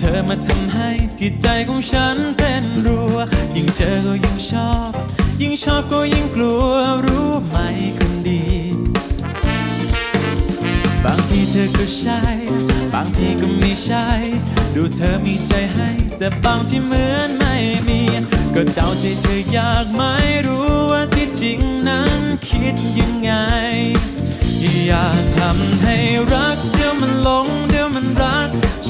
เธอมาทำให้จิตใจของฉันเต้นรัว ยิ่งเจอก็ยิ่งชอบ ยิ่งชอบก็ยิ่งกลัวรู้ไหมคนดี บางทีเธอก็ใช่ บางทีก็ไม่ใช่ ดูเธอมีใจให้ แต่บางที่เหมือนไม่มี ก็เดาใจเธออยากไหมรู้ว่า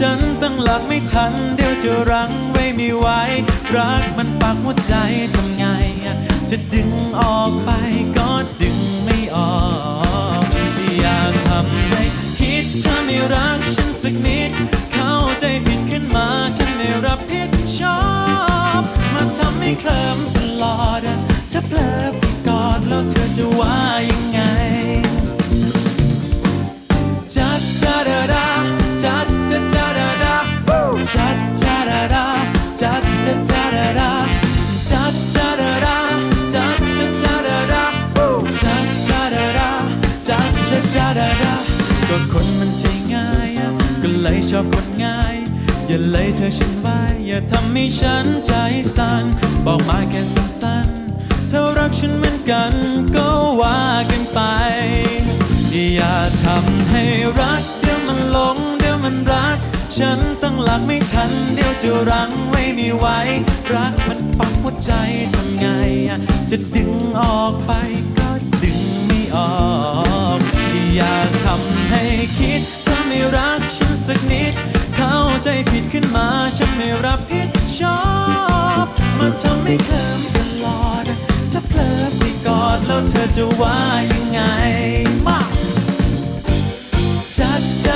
ฉันตั้งหลักไม่ทัน เดี๋ยวจะรั้งไว้ไม่ไหวรักมันปักหัวใจทำไง จะดึงออกไปก็ดึงไม่ออกอย่าทำให้คิดถ้าไม่รักฉันสักนิด เข้าใจผิดขึ้นมาฉันไม่รับผิดชอบ มาทำให้เคลิ้มตลอดจะเพลอไปกอดแล้วเธอจะว่า ดจัดจาดาดาก็คนมันใจง่ายก็เลยชอบคนง่าย อย่าเลยเธอฉันไว้อย่าทำให้ฉันใจสั่นบอกมาแค่สั้นๆเธอรักฉันเหมือนกันก็ว่ากันไป อย่าทำให้รักเดี๋ยวมันหลงเดี๋ยวมันรัก ฉันตั้งหลักไม่ทันเดี๋ยวจะรั้งไว้ไม่ไหวรักมันปักหัวใจทำไงจะดึง ทำให้คิดเธอไม่รักฉันสักนิด เข้าใจผิดขึ้นมาฉันไม่รับผิดชอบมาทำให้เคลิ้มตลอดถ้าเพลอไปกอดแล้วเธอจะว่ายังไงมาจัดจาดาดา